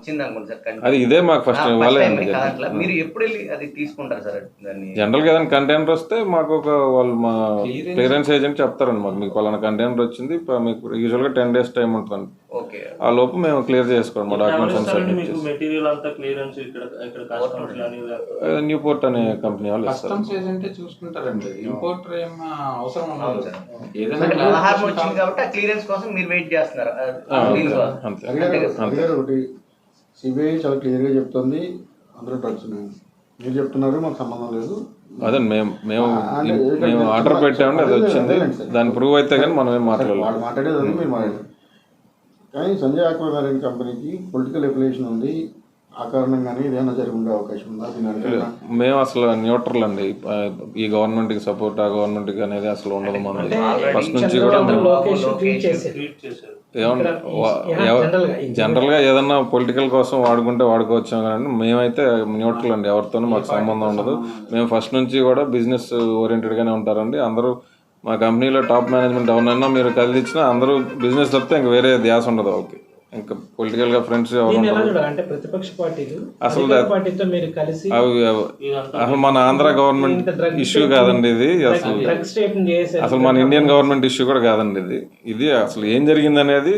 వచ్చింది అనుకోండి సార్. అది ఇదే మాకు ఫస్ట్ అట్లా మీరు ఎప్పుడు వెళ్ళి అది తీసుకుంటారు సార్ దాన్ని? జనరల్గా ఏదైనా కంటైనర్ వస్తే మాకు ఒక వాళ్ళు మా క్లియరెన్స్ ఏజెంట్ చెప్తారండి మాకు మీకు పలానా కంటైనర్ వచ్చింది మీకు యూజువల్గా టెన్ డేస్ టైం ఉంటుందండి. ఓకే. ఆ లోపు మేము క్లియర్ చేసుకోండి మా డాక్యుమెంట్స్ మెటీరియల్ అంతా క్లియరెన్స్ ఇక్కడ ఇక్కడ న్యూ పోర్ట్ అనే కంపెనీ వాళ్ళు కస్టమ్స్ ఏజెంటే చూసుకుంటారండి. ఇంపోర్టర్ ఏం అవసరం ఉండదు ఏదైనా వచ్చింది కాబట్టి క్లియరెన్స్ కోసం మీరు వెయిట్ చేస్తున్నారు. అంతే. ఒకటి. సిబిఐ చాలా క్లియర్గా చెప్తుంది. అందులో డ్రగ్స్ మీరు చెప్తున్నారు మాకు సంబంధం లేదు. అదే మేము మేము మేము ఆర్డర్ పెట్టామండి అది వచ్చింది. దాన్ని ప్రూవ్ అయితే కానీ మనం ఏం మాట్లాడలేదు. వాళ్ళు మాట్లాడేది మీరు మాట్లాడారు కానీ సంజయ్ ఆక్వా మ్యారేజ్ కంపెనీకి పొలిటికల్ ఎఫిలియేషన్ ఉంది. ఆ కారణంగానే ఇదేమైనా జరిగి ఉండే అవకాశం ఉందా? దీని అంటే మేము అసలు న్యూట్రల్ అండి. ఈ గవర్నమెంట్కి సపోర్ట్ ఆ గవర్నమెంట్కి అనేది అసలు ఉండదు మనది. ఫస్ట్ నుంచి కూడా జనరల్గా ఏదన్నా పొలిటికల్ కోసం వాడుకుంటే వాడుకోవచ్చు కానీ మేమైతే న్యూట్రల్ అండి. ఎవరితోనూ మాకు సంబంధం ఉండదు. మేము ఫస్ట్ నుంచి కూడా బిజినెస్ ఓరియంటెడ్ గానే ఉంటారండి. అందరూ మా కంపెనీలో టాప్ మేనేజ్మెంట్ ఎవరినైనా మీరు కదిలిచ్చినా అందరూ బిజినెస్ తప్పితే ఇంకా వేరే ధ్యాస ఉండదు ఓకే ఇంకా పొలిటికల్గా ఫ్రెండ్స్ అంటే ప్రతిపక్ష పార్టీలు అసలు అధికార పార్టీతో మీరు కలిసి అసలు మన ఆంధ్ర గవర్నమెంట్ ఇష్యూ కాదండి ఇది. అసలు అసలు మన ఇండియన్ గవర్నమెంట్ ఇష్యూ కూడా కాదండి ఇది. ఇది అసలు ఏం జరిగింది అనేది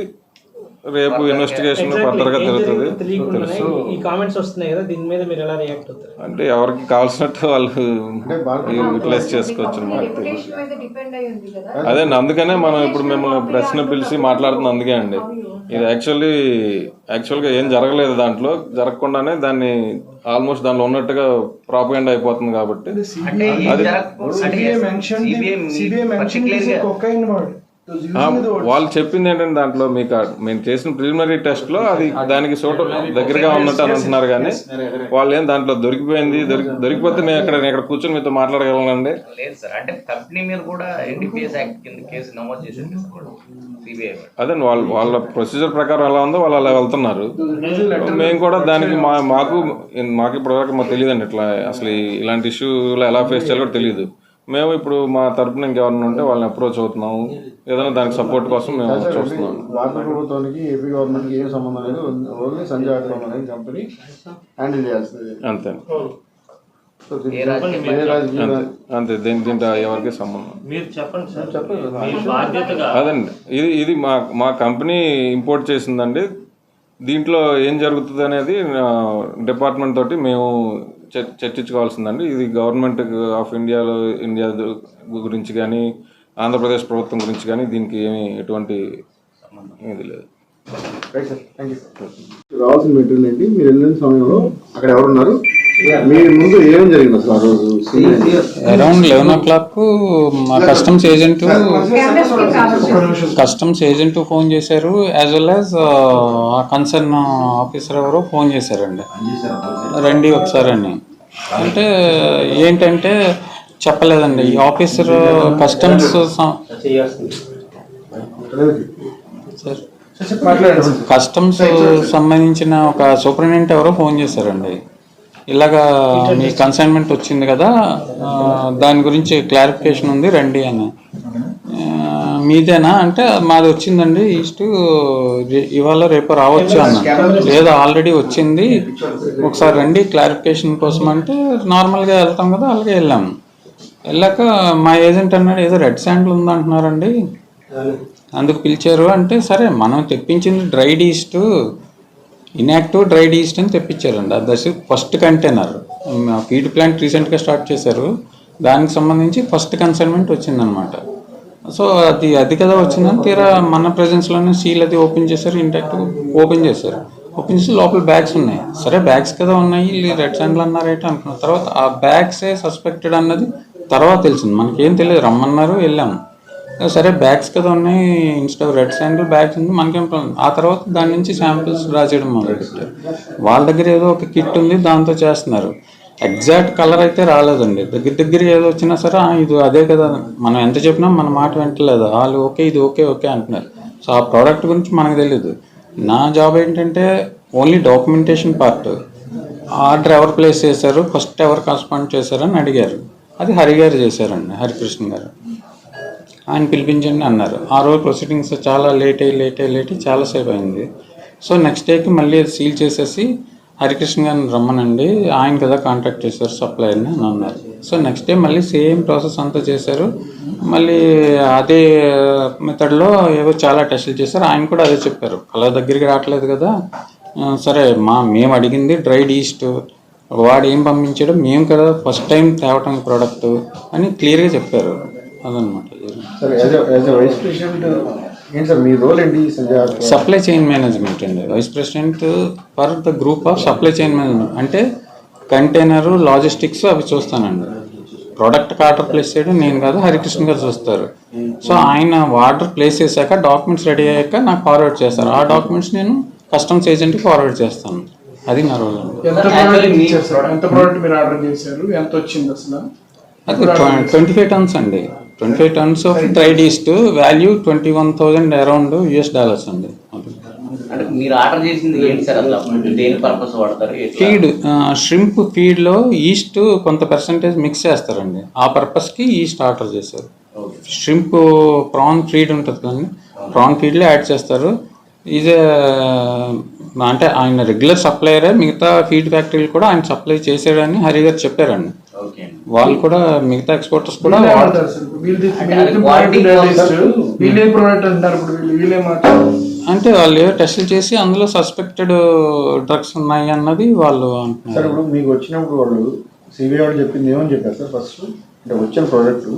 రేపు ఇన్వెస్టిగేషన్ ఫర్దర్గా తెలుస్తుంది తెలియకుండానే ఈ కామెంట్స్ వస్తున్నాయి కదా దీని మీద మీరు ఎలా రియాక్ట్ అవుతారు? అంటే ఎవరికి కావాల్సినట్టు వాళ్ళు యూటిలైజ్ చేసుకోవచ్చు అదే. అందుకనే మనం ఇప్పుడు మిమ్మల్ని ప్రశ్న పిలిచి మాట్లాడుతున్నాం అందుకే అండి. ఇది యాక్చువల్లీ యాక్చువల్గా ఏం జరగలేదు దాంట్లో. జరగకుండానే దాన్ని ఆల్మోస్ట్ దానిలో ఉన్నట్టుగా ప్రాపగెండ్ అయిపోతుంది కాబట్టి. అది- వాళ్ళు చెప్పింది ఏంటంటే దాంట్లో మీకు మేము చేసిన ప్రిలిమినరీ టెస్ట్లో అది దానికి చోట దగ్గరగా ఉన్నట్టు అని అంటున్నారు కానీ వాళ్ళు ఏం దాంట్లో దొరికిపోయింది? దొరికి దొరికిపోతే నేను ఇక్కడ ఇక్కడ కూర్చొని మీతో మాట్లాడగలనండి? లేదు సార్. అంటే కంపెనీ మీద కూడా ఎన్డీపీఎస్ యాక్ట్ కింద కేసు నమోదు చేశారు సిబిఐ అదే వాళ్ళ వాళ్ళ ప్రొసీజర్ ప్రకారం ఎలా ఉందో వాళ్ళు అలా వెళ్తున్నారు. మేము కూడా దానికి మా మాకు మాకు ఇప్పటివరకు మాకు తెలియదండి ఇట్లా. అసలు ఇలాంటి ఇష్యూలో ఎలా ఫేస్ చేయాలో కూడా తెలియదు. మేము ఇప్పుడు మా తరపున ఇంకెవరైనా ఉంటే వాళ్ళని అప్రోచ్ అవుతున్నాము. ఏదైనా దానికి సపోర్ట్ కోసం మేము చూస్తున్నాము. భారత ప్రభుత్వానికి ఏపీ గవర్నమెంట్కి ఏం సంబంధం లేదు. Only Sanjay marriage company handle చేయాల్సింది. అంతే. అంతే. దీని దీంట్లో ఎవరికి సంబంధం? మీరు చెప్పండి సార్ మీ బాధ్యతగా అదండి. ఇది ఇది మా మా కంపెనీ ఇంపోర్ట్ చేసిందండి. దీంట్లో ఏం జరుగుతుంది అనేది డిపార్ట్మెంట్ తోటి మేము చర్చించుకోవాల్సిందండి. ఇది గవర్నమెంట్ ఆఫ్ ఇండియాలో ఇండియా గురించి కానీ ఆంధ్రప్రదేశ్ ప్రభుత్వం గురించి కానీ దీనికి ఏమి ఎటువంటి ఇది లేదు. రైట్ సార్ థ్యాంక్ యూ రావాల్సిన మెటీరియల్ ఏంటి? మీరు వెళ్ళిన సమయంలో అక్కడ ఎవరున్నారు? మీ ముందు ఏం జరిగింది అసలు ఆ రోజు? అరౌండ్ లెవెన్ ఓ క్లాక్ మా customs agent customs agent phone చేశారు యాజ్ వెల్ యాజ్ ఆ కన్సర్న్ ఆఫీసర్ ఎవరో ఫోన్ చేశారండి. రండి ఒకసారి అని. అంటే ఏంటంటే చెప్పలేదండి. ఈ ఆఫీసర్ కస్టమ్స్ కస్టమ్స్ సంబంధించిన ఒక సూపరింటెండెంట్ ఎవరో ఫోన్ చేశారండి. ఇలాగా మీ కన్సైన్మెంట్ వచ్చింది కదా దాని గురించి క్లారిఫికేషన్ ఉంది రండి అని. మీదేనా? అంటే మాది వచ్చిందండి ఈస్ట్. ఇవాళ రేపు రావచ్చు అన్న. లేదా ఆల్రెడీ వచ్చింది. ఒకసారి రండి క్లారిఫికేషన్ కోసం అంటే నార్మల్గా వెళ్తాం కదా అలాగే వెళ్ళాము వెళ్ళాక మా ఏజెంట్ అన్నాడు ఏదో రెడ్ శాండ్లు ఉందంటున్నారండి. అందుకు పిలిచారు. అంటే సరే మనం తెప్పించింది dried yeast inactive dried yeast అని తెప్పించారండి. అది దశ ఫస్ట్ కంటైనర్ ఫీడ్ ప్లాంట్ రీసెంట్గా స్టార్ట్ చేశారు. దానికి సంబంధించి ఫస్ట్ కన్సైన్మెంట్ వచ్చిందనమాట సో అది అది కదా వచ్చిందని తీరా మన ప్రెజెన్స్లోనే సీల్ అది ఓపెన్ చేశారు ఇంటాక్ట్ ఓపెన్ చేశారు. ఓపెన్ చేసి లోపల బ్యాగ్స్ ఉన్నాయి. సరే బ్యాగ్స్ కదా ఉన్నాయి రెడ్ శాండిల్ అన్నారేంటి అనుకున్నాం. తర్వాత ఆ బ్యాగ్సే సస్పెక్టెడ్ అన్నది తర్వాత తెలిసింది. మనకేం తెలియదు రమ్మన్నారు వెళ్ళాము. సరే బ్యాగ్స్ కదా ఉన్నాయి ఇన్స్టా రెడ్ శాండిల్ బ్యాగ్స్ ఉంది మనకేం ప్రాబ్లం ఆ తర్వాత దాని నుంచి శాంపిల్స్ డ్రా చేయడం మొదలుపెట్టారు. వాళ్ళ దగ్గర ఏదో ఒక కిట్ ఉంది దాంతో చేస్తున్నారు. ఎగ్జాక్ట్ కలర్ అయితే రాలేదండి. దగ్గర దగ్గర ఏదో వచ్చినా సరే ఇది అదే కదా మనం ఎంత చెప్పినా మన మాట వింటలేదు. వాళ్ళు ఓకే ఇది ఓకే ఓకే అంటున్నారు. సో ఆ ప్రోడక్ట్ గురించి మనకు తెలియదు నా జాబ్ ఏంటంటే ఓన్లీ డాక్యుమెంటేషన్ పార్ట్. ఆర్డర్ ఎవరు ప్లేస్ చేశారు ఫస్ట్ ఎవరు కరస్పాండ్ చేశారని అడిగారు. అది హరి గారు చేశారండి హరికృష్ణ గారు. ఆయన పిలిపించండి అన్నారు. ఆ రోజు ప్రొసీడింగ్స్ చాలా లేట్ అయ్యి లేట్ అయ్యి లేట్ అయ్యి చాలాసేపు అయింది. సో నెక్స్ట్ డేకి మళ్ళీ సీల్ చేసేసి హరికృష్ణ గారిని రమ్మనండి. ఆయన కదా కాంటాక్ట్ చేశారు సప్లయర్ని అని అన్నారు. సో నెక్స్ట్ డే మళ్ళీ సేమ్ ప్రాసెస్ అంతా చేశారు. మళ్ళీ అదే మెథడ్లో ఏవో చాలా టెస్టులు చేశారు. ఆయన కూడా అదే చెప్పారు. కలర్ దగ్గరికి రావట్లేదు కదా. సరే మా మేము అడిగింది డ్రైడ్ ఈస్ట్ వాడు ఏం పంపించాడు? మేము కదా ఫస్ట్ టైం తేవటం ప్రోడక్ట్ అని క్లియర్గా చెప్పారు. అదనమాట సార్ మీ రోల్ ఏంటి సప్లై చైన్ మేనేజ్మెంట్ అండి. Vice president for the group of supply chain management అంటే కంటైనర్ లాజిస్టిక్స్ అవి చూస్తానండి. ప్రోడక్ట్ ఆర్డర్ ప్లేస్ చేయడం నేను కాదు హరికృష్ణ గారు చూస్తారు. సో ఆయన ఆర్డర్ ప్లేస్ చేశాక డాక్యుమెంట్స్ రెడీ అయ్యాక నాకు ఫార్వర్డ్ చేస్తారు. ఆ డాక్యుమెంట్స్ నేను కస్టమ్స్ ఏజెంట్కి ఫార్వర్డ్ చేస్తాను. అది నా రోల్ అండి. ఎంత ప్రోడక్ట్ మీరు ఆర్డర్ చేశారు? ఎంత వచ్చింది అసలు? అది ట్వంటీ ఫైవ్ టన్స్ అండి. Twenty five tons of dried yeast value twenty one thousand around US dollars అండి. మీరు ఆర్డర్ చేసింది ఏంటి సార్? అసలు దేని పర్పస్ వాడతారు? ఫీడ్ షింప్ ఫీడ్లో ఈస్ట్ కొంత పర్సంటేజ్ మిక్స్ చేస్తారండి. ఆ పర్పస్కి ఈస్ట్ ఆర్డర్ చేశారు. షింప్ ప్రాన్ ఫీడ్ ఉంటుంది కానీ ప్రాన్ ఫీడ్లో యాడ్ చేస్తారు. ఇది అంటే ఆయన రెగ్యులర్ సప్లయరే మిగతా ఫీడ్ ఫ్యాక్టరీలు కూడా ఆయన సప్లై చేసాడని హరి గారు చెప్పారండి. వాళ్ళు కూడా మిగతా ఎక్స్పోర్టర్స్ కూడా వాడతారు అంటే. వీళ్ళే ప్రోడక్ట్ అంటారు ఇప్పుడు వీళ్ళు వీళ్ళే మాట్లాడారు. అంటే వాళ్ళు ఏవో టెస్టులు చేసి అందులో సస్పెక్టెడ్ డ్రగ్స్ ఉన్నాయి అన్నది వాళ్ళు అంటున్నారు. ఇప్పుడు మీకు వచ్చినప్పుడు వాళ్ళు సిబిఐ వాళ్ళు చెప్పింది ఏమని చెప్పారు సార్ ఫస్ట్ అంటే వచ్చిన ప్రోడక్ట్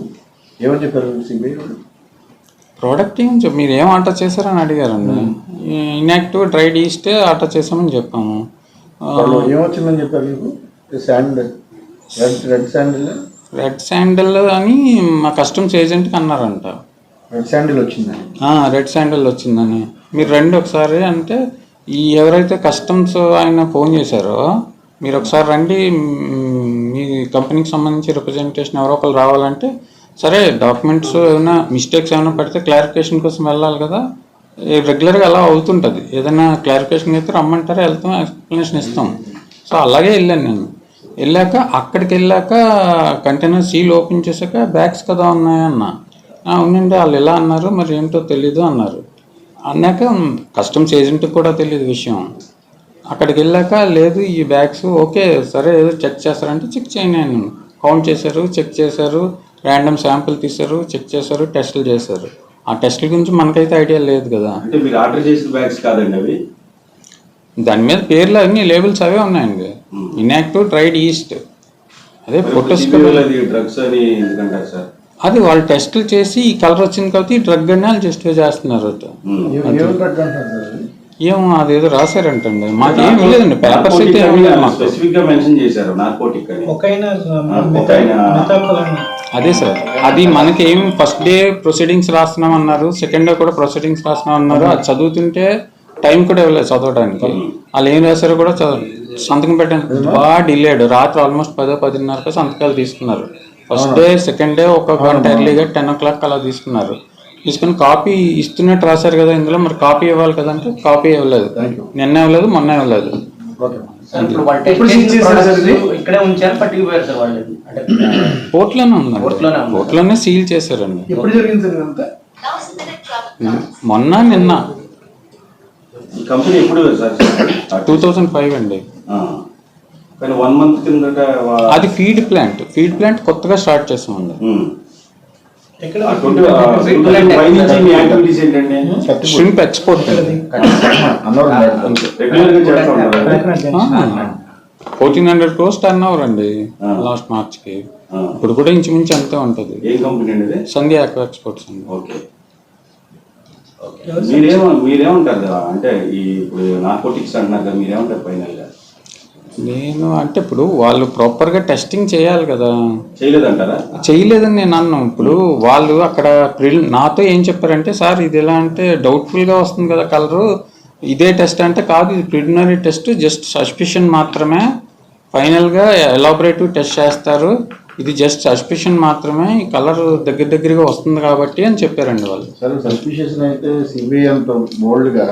ఏమని చెప్పారు సిబిఐ వాళ్ళు? ప్రోడక్ట్ ఏం చెప్ప మీరు ఏం ఆర్డర్ చేశారని అడిగారండి. ఇన్యాక్టివ్ డ్రైడ్ ఈస్టే ఆర్డర్ చేసామని చెప్పాము. ఏమొచ్చిందని చెప్పారు మీకు? Sand red red sandal? Red sandal అని మా కస్టమ్స్ ఏజెంట్కి అన్నారంట. రెడ్ శాండిల్ వచ్చిందని. రెడ్ శాండల్ వచ్చిందని. మీరు రండి ఒకసారి అంటే ఈ ఎవరైతే కస్టమ్స్ ఆయన ఫోన్ చేశారో మీరు ఒకసారి రండి మ్, మీ కంపెనీకి సంబంధించి రిప్రజెంటేషన్ ఎవరో ఒకరు రావాలంటే సరే డాక్యుమెంట్స్ ఏమైనా మిస్టేక్స్ ఏమైనా పడితే క్లారిఫికేషన్ కోసం వెళ్ళాలి కదా. రెగ్యులర్గా అలా అవుతుంటుంది. ఏదైనా క్లారిఫికేషన్ అయితే రమ్మంటారు వెళ్తాం ఎక్స్ప్లెనేషన్ ఇస్తాం. సో అలాగే వెళ్ళాను నేను. వెళ్ళాక అక్కడికి వెళ్ళాక కంటైనర్ సీల్ ఓపెన్ చేశాక బ్యాగ్స్ కదా ఉన్నాయన్న. "ఆ, అవునండి వాళ్ళు ఎలా అన్నారు మరి ఏంటో తెలీదు అన్నారు. అన్నాక కస్టమ్స్ ఏజెంట్కి కూడా తెలియదు విషయం. అక్కడికి వెళ్ళాక లేదు ఈ బ్యాగ్స్ ఓకే సరే ఏదో చెక్ చేస్తారంటే చెక్ చేయను కౌంట్ చేశారు చెక్ చేశారు ర్యాండమ్ శాంపుల్ తీశారు చెక్ చేశారు టెస్టులు చేశారు. ఆ టెస్టుల గురించి మనకైతే ఐడియా లేదు కదా. అంటే మీరు ఆర్డర్ చేసిన బ్యాగ్స్ కాదండి అవి? దాని మీద పేర్లు అన్ని లేబుల్స్ అవే ఉన్నాయండి. ఇన్యాక్టివ్ ట్రైడ్ ఈస్ట్ అదే ఫొటోస్ అది డ్రగ్స్ అని ఎందుకంటారు సార్? అది వాళ్ళు టెస్టులు చేసి ఈ కలర్ వచ్చింది కాబట్టి ఈ డ్రగ్ అని వాళ్ళు జస్టిఫై చేస్తున్నారు. ఏం ఏం? ఏమో అదేదో రాశారంటండి. మాకేం లేదండి పేపర్స్ అయితే ఏమీ లేదు మాకు. స్పెసిఫిక్గా మెన్షన్ చేశారు నార్కోటిక్ అని. ఒకైనా ఒకైనా. మెథాఫోలైన్ అదే సార్. అది మనకి ఏం ఫస్ట్ డే ప్రొసీడింగ్స్ రాస్తున్నాం అన్నారు సెకండ్ డే కూడా ప్రొసీడింగ్స్ రాస్తున్నాం అన్నారు అది చదువుతుంటే టైం కూడా ఇవ్వలేదు చదవడానికి. వాళ్ళు ఏం రాశారో కూడా చదవ సంతకం పెట్టాను. బాగా డిలేడ్. రాత్రి ఆల్మోస్ట్ పదో పదిన్నరకు సంతకాలు తీసుకున్నారు. ఫస్ట్ డే సెకండ్ డే ఒక గంట ఎర్లీగా టెన్ ఓ క్లాక్ అలా తీసుకున్నారు. తీసుకుని కాపీ ఇస్తున్నట్టు రాశారు కదా ఇందులో. మరి కాపీ ఇవ్వాలి కదా అంటే కాపీ ఇవ్వలేదు. నిన్న ఇవ్వలేదు మొన్న ఇవ్వలేదు. కోర్టులోనే ఉంది. కోర్టులోనే సీల్ చేశారండి. మొన్న నిన్న. కంపెనీ ఎప్పుడు సార్ టూ థౌజండ్ ఫైవ్ అండి. కానీ వన్ మంత్ కిందట అది ఫీడ్ ప్లాంట్. ఫీడ్ ప్లాంట్ కొత్తగా స్టార్ట్ చేసామండి. ఉమ్. ఎక్కడ ఆ 20 ఆ 2005 నుంచి మీ యాక్టివిటీస్ ఏంటండి? షింప్ ఎక్స్పోర్ట్ అన్నారు రెగ్యులర్గా చేస్తా ఉంటారు fourteen hundred crores turn over అండి. లాస్ట్ మార్చ్కి. ఇప్పుడు కూడా ఇంచుమించు అంతే ఉంటది. సంధ్య ఎక్స్పోర్ట్స్ అండి. ఓకే. మీరేమో మీరేమంటారు కదా? అంటే ఈ ఇప్పుడు నార్కోటిక్స్ అంటున్నారు కదా మీరేమంటారు ఫైనల్గా నేను అంటే ఇప్పుడు వాళ్ళు ప్రాపర్గా టెస్టింగ్ చేయాలి కదా. చేయలేదంటారా? చేయలేదని నేను అన్నాను ఇప్పుడు వాళ్ళు అక్కడ ప్రిల్ నాతో ఏం చెప్పారంటే సార్ ఇది ఎలా అంటే డౌట్ఫుల్గా వస్తుంది కదా కలరు. ఇదే టెస్ట్ అంటే కాదు ఇది ప్రిలిమినరీ టెస్ట్ జస్ట్ సస్పిషన్ మాత్రమే. ఫైనల్గా ఎలాబరేటివ్ టెస్ట్ చేస్తారు. ఇది జస్ట్ సస్పిషన్ మాత్రమే ఈ కలర్ దగ్గర దగ్గరగా వస్తుంది కాబట్టి అని చెప్పారండి వాళ్ళు. సరే సస్పిషియస్ అయితే సిబిఐ అంత బోల్డ్గా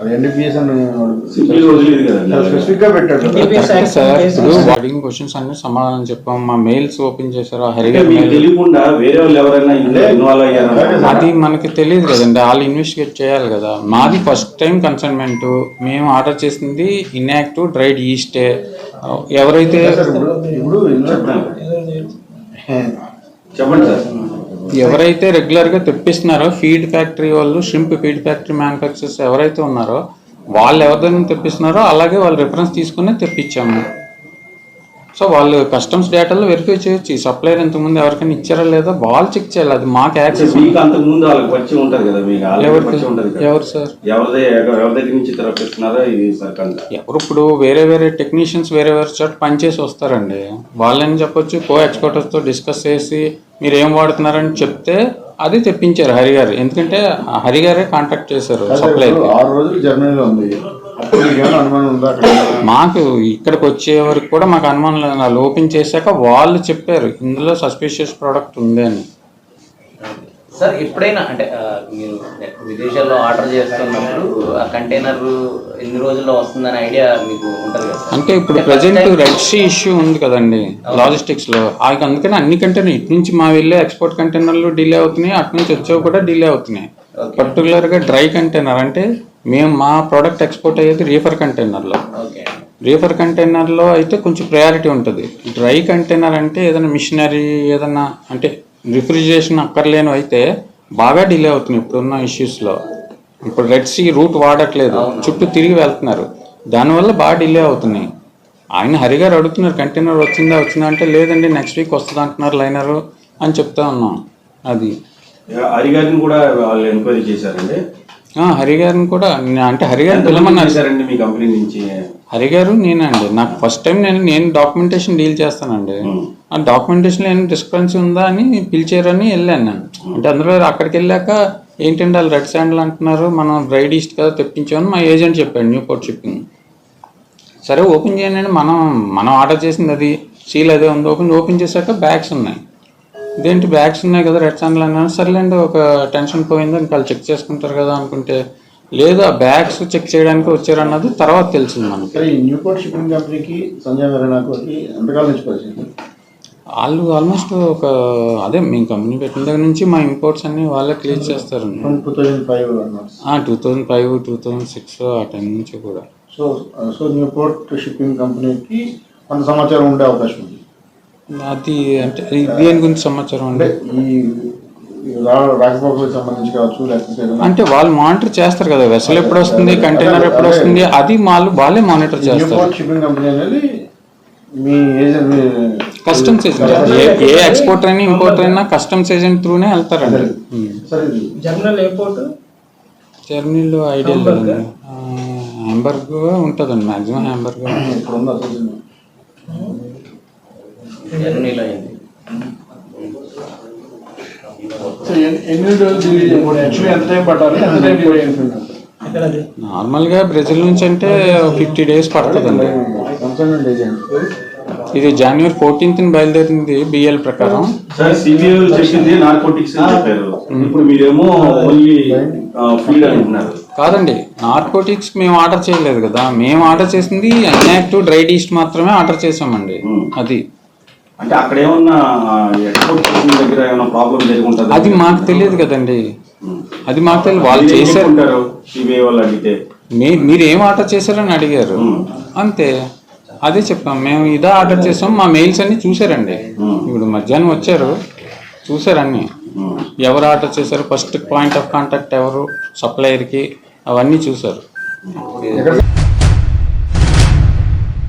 అది ఎన్డీపీఎస్ అని సింపుల్ వదిలేదు కదండి స్పెసిఫిక్గా పెట్టాడు కదా. DPS correct Act sir case ఇప్పుడు అడిగిన క్వశ్చన్స్ అన్ని సమాధానం చెప్పాం. మా మెయిల్స్ ఓపెన్ చేశారు? తెలియకుండా వేరే వాళ్ళు ఎవరైనా ఇందులో ఇన్వాల్వ్ అయ్యారా? అది మనకి తెలియదు కదండి. వాళ్ళు ఇన్వెస్టిగేట్ చేయాలి కదా. మాది ఫస్ట్ టైం కన్సర్న్మెంట్ మేము ఆర్డర్ చేసింది ఇన్యాక్టివ్ డ్రైడ్ ఈస్టే ఎవరైతే ఇప్పుడు చెప్పండి సార్. ఎవరైతే రెగ్యులర్గా తెప్పిస్తున్నారో ఫీడ్ ఫ్యాక్టరీ వాళ్ళు షింప్ ఫీడ్ ఫ్యాక్టరీ మ్యానుఫ్యాక్చర్స్ ఎవరైతే ఉన్నారో వాళ్ళు ఎవరి దగ్గర తెప్పిస్తున్నారో అలాగే వాళ్ళు రిఫరెన్స్ తీసుకుని తెప్పించాము. సో వాళ్ళు కస్టమ్స్ డేటాలో వెరిఫై చేయొచ్చు. ఈ సప్లైర్ ఇంతకుముందు ఎవరికైనా ఇచ్చారా లేదా? వాళ్ళు చెక్ చేయాలి. అది మాకు యాక్సెస్ మీకు అంతకు ముందు వాళ్ళకి పరిచయం ఉంటది కదా మీకు ఎవరికి పరిచయం ఉంటది కదా. ఎవరు సార్? ఎవరి ఎవరి దగ్గర నుంచి తెరపిస్తున్నారో ఇది సర్కంగా ఎవరు ఇప్పుడు వేరే వేరే టెక్నీషియన్స్ వేరే వేరే చోట పనిచేసి వస్తారండి. వాళ్ళని చెప్పొచ్చు కో ఎక్స్పర్టర్స్తో డిస్కస్ చేసి మీరు ఏం వాడుతున్నారని చెప్తే అది తెప్పించారు హరి గారు. ఎందుకంటే ఆ హరి గారే కాంటాక్ట్ చేశారు సార్ సప్లై ఆరు రోజులు జర్మనీలో ఉంది. మీకు ఇక్కడికి వచ్చే వరకు కూడా మాకు అనుమానం లేదు. ఓపెన్ చేశాక వాళ్ళు చెప్పారు ఇందులో సస్పిషియస్ ప్రోడక్ట్ ఉంది అని. సార్ ఎప్పుడైనా అంటే మీరు విదేశాల్లో ఆర్డర్ చేస్తున్నప్పుడు ఆ కంటైనర్ ఎన్ని రోజుల్లో వస్తుందనే ఐడియా మీకు ఉంటుంది కదా అంటే ఇప్పుడు ప్రజెంట్ రెడ్ సీ ఇష్యూ ఉంది కదండి లాజిస్టిక్స్లో ఆ అందుకని అన్ని కంటైనర్ ఇటు నుంచి మా వెళ్ళే ఎక్స్పోర్ట్ కంటైనర్లు డిలే అవుతున్నాయి అటు నుంచి వచ్చేవి కూడా డిలే అవుతున్నాయి. పర్టికులర్గా డ్రై కంటైనర్ అంటే మేము మా ప్రోడక్ట్ ఎక్స్పోర్ట్ అయ్యేది రీఫర్ కంటైనర్లో. ఓకే. రీఫర్ కంటైనర్లో అయితే కొంచెం ప్రయారిటీ ఉంటుంది. డ్రై కంటైనర్ అంటే ఏదైనా మిషనరీ ఏదైనా అంటే రిఫ్రిజిరేషన్ అక్కర్లేని అయితే బాగా డిలే అవుతుంది ఇప్పుడున్న ఇష్యూస్లో ఇప్పుడు రెడ్ సీ రూట్ వాడట్లేదు. చుట్టూ తిరిగి వెళ్తున్నారు. దానివల్ల బాగా డిలే అవుతున్నాయి. ఆయన హరిగారు అడుగుతున్నారు కంటైనర్ వచ్చిందా వచ్చిందా? అంటే లేదండి నెక్స్ట్ వీక్ వస్తుంది అంటున్నారు లైనరు అని చెప్తా ఉన్నాం. అది. హరి గారిని కూడా వాళ్ళు ఎంక్వైరీ చేశారండి. ఆ, హరి గారిని కూడా అంటే హరి గారిని పిలమన్నారు మీ కంపెనీ నుంచి? హరి గారు నేనండి. నాకు ఫస్ట్ టైం నేను నేను డాక్యుమెంటేషన్ డీల్ చేస్తానండి. ఆ డాక్యుమెంటేషన్ ఏం డిస్క్రిపెన్సీ ఉందా అని పిలిచారని వెళ్ళాను నేను. అంటే అందులో అక్కడికి వెళ్ళాక ఏంటంటే వాళ్ళు రెడ్ శాండల్ అంటున్నారు మనం రైడ్ ఈస్ట్ కదా తెప్పించామని మా ఏజెంట్ చెప్పాడు న్యూ పోర్ట్ షిప్పింగ్. సరే ఓపెన్ చేయండి మనం మనం ఆర్డర్ చేసింది అది సీల్ అదే ఉంది ఓపెన్ ఓపెన్ చేశాక బ్యాగ్స్ ఉన్నాయి. ఇదేంటి బ్యాగ్స్ ఉన్నాయి కదా రెడ్ శాండల్ అన్నాను సర్లేండి ఒక టెన్షన్ పోయింది అని వాళ్ళు చెక్ చేసుకుంటారు కదా అనుకుంటే. లేదు ఆ బ్యాగ్స్ చెక్ చేయడానికి వచ్చారన్నది తర్వాత తెలిసింది మనకి. ఈ న్యూపోర్ట్ షిప్పింగ్ కంపెనీకి సంజయ్ వెరణాకి ఎంతకాలం నుంచి పరిచయం? వాళ్ళు ఆల్మోస్ట్ ఒక అదే మేము కంపెనీ పెట్టిన దగ్గర నుంచి మా ఇంపోర్ట్స్ అన్ని వాళ్ళే క్లియర్ చేస్తారండి two thousand five two thousand five two thousand six ఆ టైం నుంచి కూడా. సో సో న్యూపోర్ట్ షిప్పింగ్ కంపెనీకి కొంత సమాచారం ఉండే అవకాశం ఉంది. అది అంటే ఈ- దేని గురించి సమాచారం అంటే అండి? ఈ ఈ రా- రాకపోకలకు సంబంధించి కావచ్చు లేకపోతే ఏదైనా అంటే వాళ్ళు మానిటర్ చేస్తారు కదా వెసల్ ఎప్పుడు వస్తుంది కంటైనర్ ఎప్పుడు వస్తుంది అది. వాళ్ళు వాళ్ళే మానిటర్ చేస్తారు. న్యూపోర్ట్ షిప్పింగ్ కంపెనీ అనేది మీ ఏజెంట్ కస్టమ్స్ ఏజెంట్ ఏ ఎక్స్పోర్టర్ అయినా ఇంపోర్టర్ అయినా కస్టమ్స్ ఏజెంట్ త్రూనే వెళ్తారండి. జర్నల్ ఎయిర్పోర్ట్ జర్నీలో ఐడియా లేదండి హ్యాంబర్గ్ ఉంటుందండి మాక్సిమం హ్యాంబర్గ్ ఇప్పుడు జర్నీలో అయింది. నార్మల్గా బ్రెజిల్ నుంచి అంటే ఫిఫ్టీ డేస్ పడుతుందండి. ఇది జనవరి ఫోర్టీన్త్ బయలుదేరింది బిఎల్ ప్రకారం. సార్ సిబిఐ చెప్పింది నార్కోటిక్స్ అని చెప్పారు. ఇప్పుడు మీరేమో ఓన్లీ ఫీడ్ అంటున్నారు. కాదండి నార్కోటిక్స్ మేము ఆర్డర్ చేయలేదు కదా. మేము ఆర్డర్ చేసింది అన్యాక్టివ్ డ్రైడ్ ఈస్ట్ మాత్రమే ఆర్డర్ చేసామండి అది. అంటే అక్కడ ఏమన్నా ఎక్స్పోర్ట్ దగ్గర ఏమైనా ప్రాబ్లం అది మాకు తెలియదు కదండి. అది మాకు తెలియదు. వాళ్ళు చేశారు ఉంటారు సిబిఐ వాళ్ళు అడిగితే. మీ మీరు ఏం ఆర్డర్ చేశారని అడిగారు. అంతే. అదే చెప్పాం. మేము ఇదే ఆర్డర్ చేసాం. మా మెయిల్స్ అన్ని చూసారండి ఇప్పుడు మధ్యాహ్నం వచ్చారు. చూసారు అన్ని. ఎవరు ఆర్డర్ చేశారు? ఫస్ట్ పాయింట్ ఆఫ్ కాంటాక్ట్ ఎవరు? సప్లయర్కి అవన్నీ చూసారు